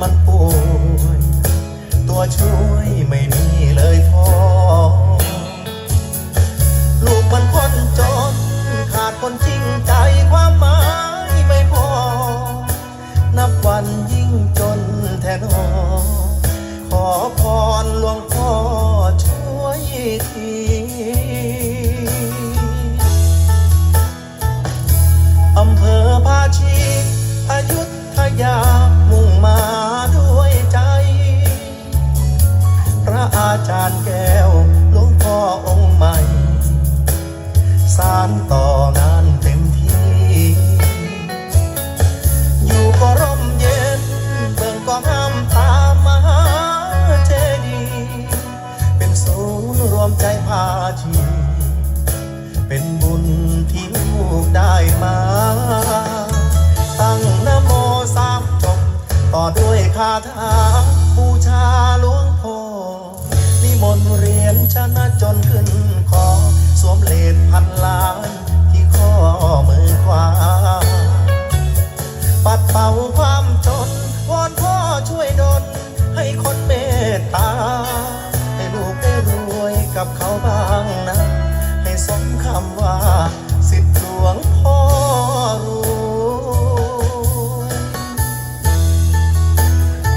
มันป่วย ตัวช่วยไม่มีเลยพอลูกมันคนจน ขาดคนจริงใจความหมายไม่พอ นับวันยิ่งจนแทนหอาจารย์แก้วหลวงพ่อองค์ใหม่ สารต่องานเต็มที่ อยู่ก็ร่มเย็นเบิ่งก็งามตามมหาเจดีย์เป็นศูนย์รวมใจพาชีเป็นบุญที่ลูกได้มา ตั้งนโมสามจบต่อด้วยคาถา จนขึ้นคอสวมเลดพันล้าน ที่ข้อมือขวา ปัดเป่าความจน วอนพ่อช่วยดลให้คนเมตตา ให้ลูกได้รวยกับเขาบ้าง